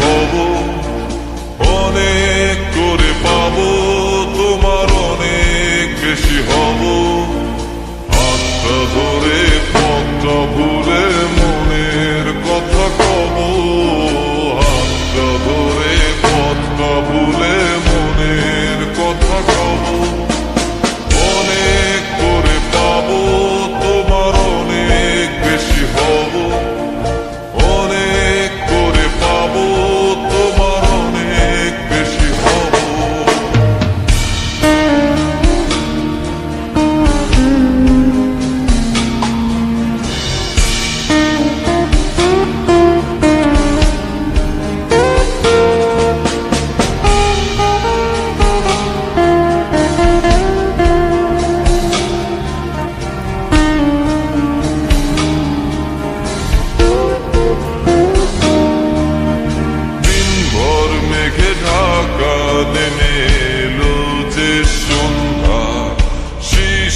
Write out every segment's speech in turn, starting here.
হব, অনেক করে পাবো, তোমার অনেক বেশি হব। আত্মা ধরে পথটা ভুলে মনের কথা কব।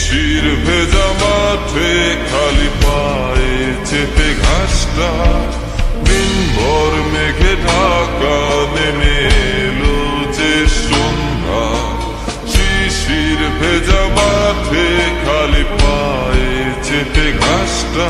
শিশির ভেজা মাঠে খালি পায়ে চেপে ঘাসটা। দিনভর মেঘে ঢাকা নেমে এলো যে সন্ধ্যা। শিশির ভেজা মাঠে খালি পায়ে চেপে ঘাসটা।